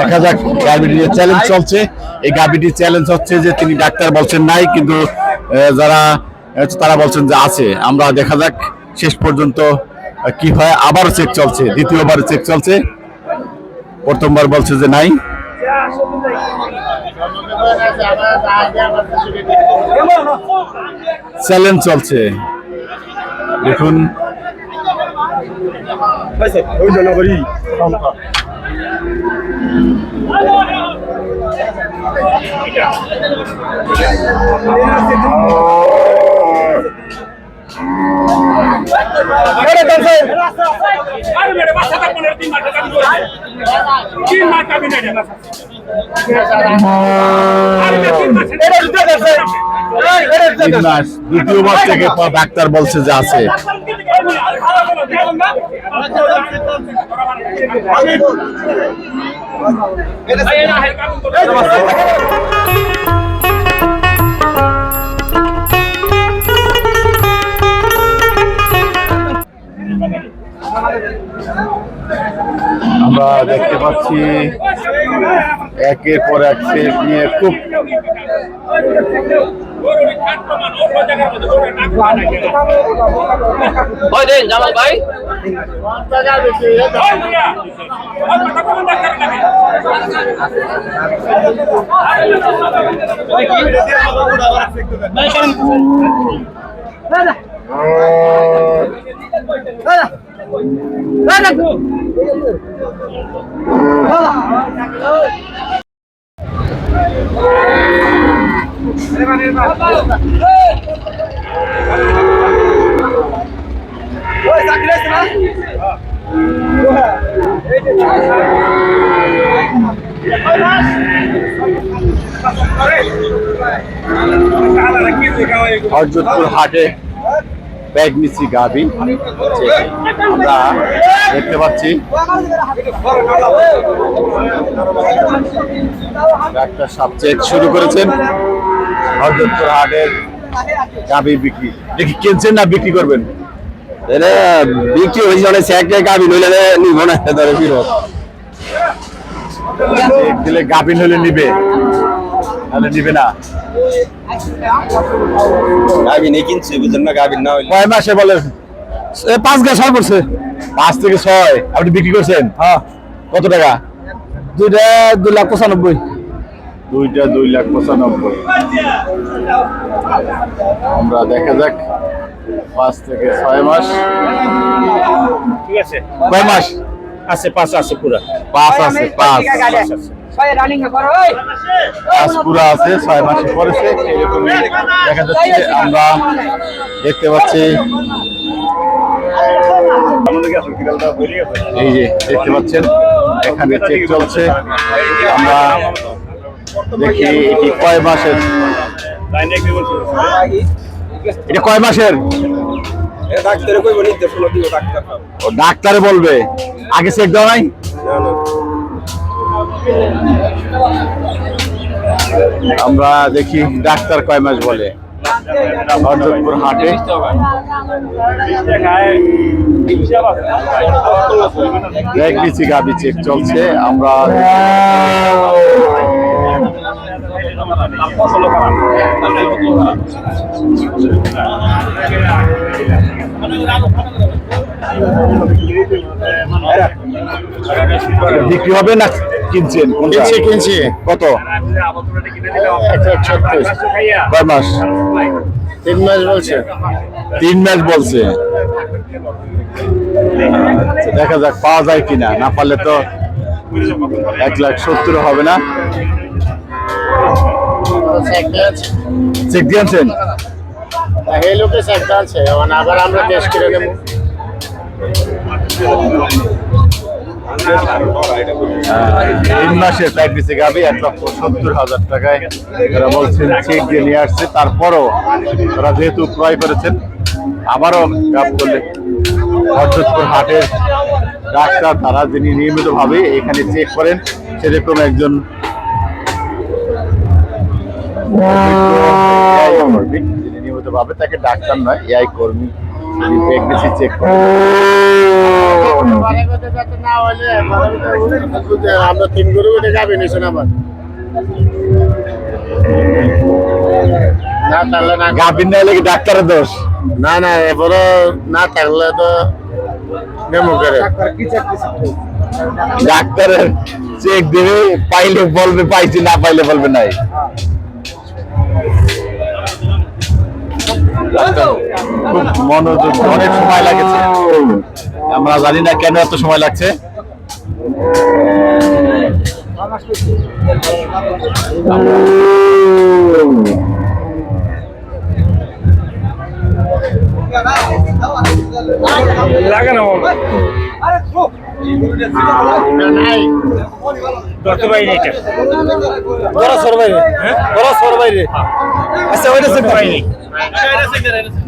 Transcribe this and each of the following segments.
দেখা যাক গাবিটির চ্যালেঞ্জ চলছে। এই গাবিটির চ্যালেঞ্জ হচ্ছে যে তিনি ডাক্তার বলছেন নাই, কিন্তু যারা তারা বলছেন যে আছে। আমরা দেখা যাক শেষ পর্যন্ত কি হয়। আবারও চেক চলছে, দ্বিতীয়বার চেক চলছে। প্রথমবার বলছে যে নাই। চ্যালেঞ্জ চলছে। দেখুন আরে মেরে বাসা থাকব না তিন মাস কাজ করছে তিন মাস কাজ নেই আরে মেরে তিন মাস তিন মাস দ্বিতীয়বার থেকে ডাক্তার বলছে যে আছে। আমরা দেখতে পাচ্ছি একের পর এক সেট নিয়ে খুব ওই দেন জামাল ভাই হরজতপুর হাটে প্রেগনেন্সি গাবি আমরা দেখতে পাচ্ছি। একটা চেক শুরু করেছেন। হরজতপুর হাটের গাবি বিক্রি। দেখি কিনছেন না বিক্রি করবেন? এটা বিক্রি হয়েছে অনেক স্যাকে গাবি নইলে নিব না ধরে চেক দিলে গাবিন হলে নিবে। তাহলে নিবে না। গাবি নেই কিনছে বুঝলেন না গাবি না হইলে। কয় মাসে বলে? পাঁচ গা ছয় করছে পাঁচ থেকে ছয়। আপনি বিক্রি করছেন? হ্যাঁ। কত টাকা? দুইটা দুই লাখ পঁচানব্বই। দুইটা দুই লাখ পঁচানব্বই। আমরা দেখা যাক পাঁচ থেকে ছয় মাস। ঠিক আছে। কয় মাস? আছে পাঁচ আছে পুরা। পাঁচ আছে পাঁচ। পাঁচ পুরো আছে ছয় মাসে পড়েছে এরকমই দেখা যাচ্ছে আমরা দেখতে পাচ্ছি। এই যে দেখতে পাচ্ছেন এখানে চেক চলছে। আমরা দেখি এটি কয় মাসের? এটা কয় মাসের? ও ডাক্তারে বলবে। আগে চেক দেওয়া নাই? আমরা দেখি ডাক্তার কয় মাস বলে। হরদপুর হাটে। প্রেগনেন্সি গাবি চেক চলছে আমরা বিক্রি হবে না কিনছেন? কিনছি কিনছি। কত? কয় মাস? তিন মাস বলছে। তিন মাস বলছে। আচ্ছা, দেখা যাক পাওয়া যায় কিনা। না পারলে তো এক লাখ সত্তর হবে না। চেক দিয়েছেন এই লোকে চেকটা আছে আবার আমরা টেস্ট করে নেব। তিন মাসের প্র্যাকটিসে গাবি এক লক্ষ সত্তর হাজার টাকায়। তারা বলছেন চেক দিয়ে নিয়ে আসছে তারপরও তারা যেহেতু ক্রয় করেছেন আবারও গাব করলে হরজতপুর হাটের ডাক্তার তারা যিনি নিয়মিতভাবে এখানে চেক করেন সেরকম একজন কর্মী যিনি নিয়মিতভাবে তাকে ডাক্তার নয় এআই কর্মী প্রেগনেন্সি চেক বারাগতে না হলে আমরা তিন গরু উঠে যাবে নিছেন আবার। না তাহলে না হলে কি ডাক্তারের দোষ। না না এবারে না থাকলে তো মেমো করে। ডাক্তারের চেক দেবে পাইলে বলবে পাইছি না পাইলে বলবে নাই। খুব মনোযোগ অনেক সময় লাগেছে। আমরা জানি না কেন এত সময় লাগছে। লাগে নাই আচ্ছা পাইনি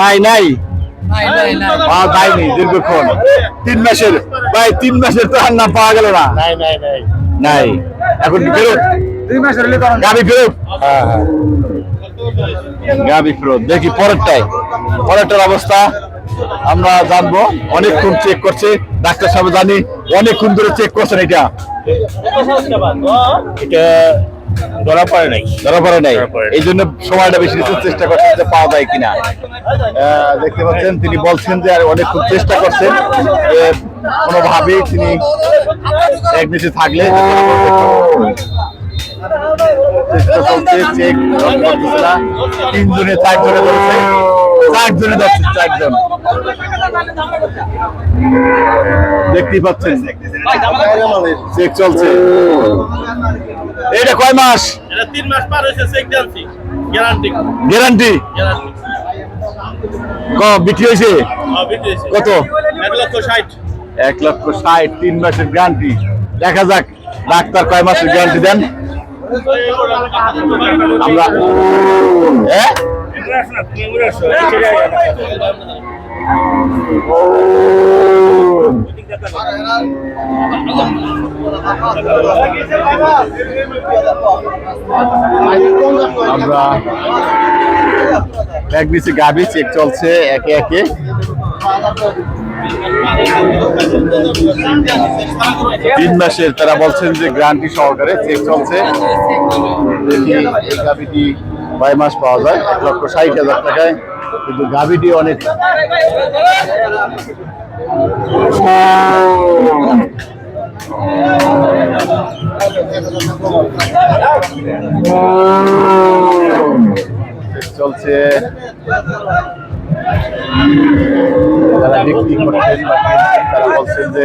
নাই নাই দীর্ঘক্ষণ। তিন মাসের ভাই তিন মাসের তো আর না পাওয়া গেল না। নাই নাই নাই। নাই। এখন ফেরত? ফেরত? গাবি ফেরত। দেখি পরেরটাই পরেরটার অবস্থা। আমরা জানব। অনেকক্ষণ চেক করছে। ডাক্তার সাহেব জানি অনেকক্ষণ ধরে চেক করছেন এটা? এটা ধরা পড়ে নাই। ধরা পড়ে নাই। এই জন্য সময়টা বেশি নিতে চেষ্টা করছেন যে পাওয়া যায় কিনা। দেখতে পাচ্ছেন তিনি বলছেন যে আর অনেকক্ষণ চেষ্টা করছেন। যে কোনোভাবেই তিনি এক বেশি থাকলে চেষ্টা চলছে চেক তিনজনে চারজনে ধরছে। চারজনে ধরছে চারজন। দেখতেই পাচ্ছেন। চেক চলছে। এটা কয় মাস? এটা তিন মাস পার হয়েছে চেক দিয়েছি গ্যারান্টি। ক বিক্রি হয়েছে? বিক্রি হয়েছে। কত? এক লক্ষ ষাট। এক লক্ষ ষাট তিন মাসের গ্যারান্টি। দেখা যাক ডাক্তার কয় মাসের গ্যারান্টি দেন? আমরা হ্যাঁ? এক নিচে গাবি চেক চলছে, একে একে। তিন মাসের, তারা বলছেন যে গ্যারান্টি সহকারে চেক চলছে। দেখি গাবিটি মাস পাওয়া যায়, এক লক্ষ ষাট হাজার টাকায়। কিন্তু গাবিটি অনেক। চলছে। যারা বিক্রি করছেন তারা বলছেন যে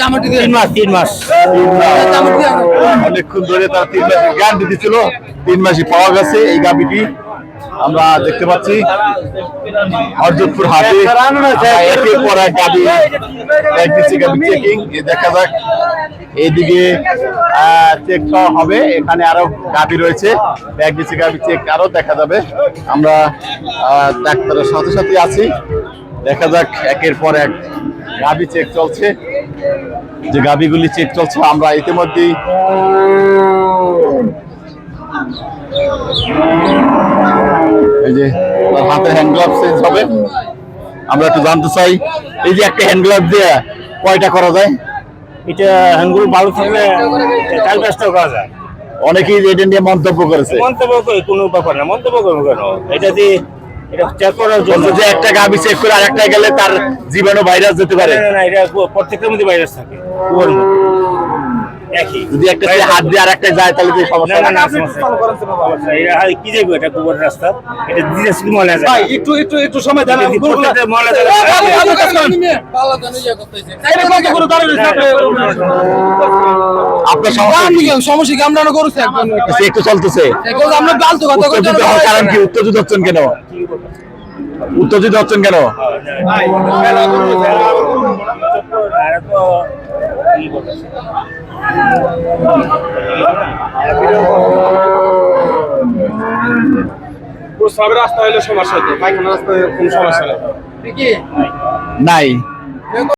তিন মাস তিন মাস। অনেকক্ষণ ধরে তারা তিন মাসের গ্যারান্টি দিচ্ছিল তিন মাসে পাওয়া গেছে এই গাবিটি আমরা দেখতে পাচ্ছি হরজতপুর হাটে। একের পর এক গাবি এক দিচ্ছে গাবি চেকিং দেখা যাক এইদিকে চেক খাওয়া হবে। এখানে আরও গাবি রয়েছে। এক দিচ্ছে গাবি চেক আরও দেখা যাবে। আমরা আহ, ডাক্তারের সাথে সাথে আছি। দেখা যাক একের পর এক গাবি চেক চলছে। যে গাবিগুলি চেক চলছে আমরা ইতিমধ্যেই এই যে তার হাতে হ্যান্ড গ্লাভ চেঞ্জ হবে। আমরা একটু জানতে চাই এই যে একটা হ্যান্ড গ্লাভ দিয়ে কয়টা করা যায়? এটা হ্যাঙ্গুল ভালো থাকলে চার করা যায়। অনেকেই এটা নিয়ে মন্তব্য করেছে। মন্তব্য কোনো ব্যাপার না মন্তব্য করব কেন। এটা দিয়ে যে একটা গাবি চেক করে আরেকটা গেলে তার জীবাণু ভাইরাস যেতে পারে। না, এটা প্রত্যেকটার মধ্যে ভাইরাস থাকে। একই। যদি একটা হাত দিয়ে আরেকটা যায় তাহলে তো সমস্যা? না না এটা কি রাস্তা? এটা দিতে শুধু ময়লা যায়। ভাই একটু একটু একটু সময় দেন যদি প্রত্যেকটা ময়লা যায়। আপনার সমস্যা কি? সমস্যা কি? আমরা করছি একদম। একটু চলতেছে। আমরা ফালতু কথা উত্তেজিত কারণ কি উত্তেজিত হচ্ছেন কেন? উত্তেজিত হচ্ছেন কেন? প্রস্রাবের রাস্তা হইলে সমস্যা হতো পায়খানা রাস্তায় কোনো সমস্যা নেই। নাই।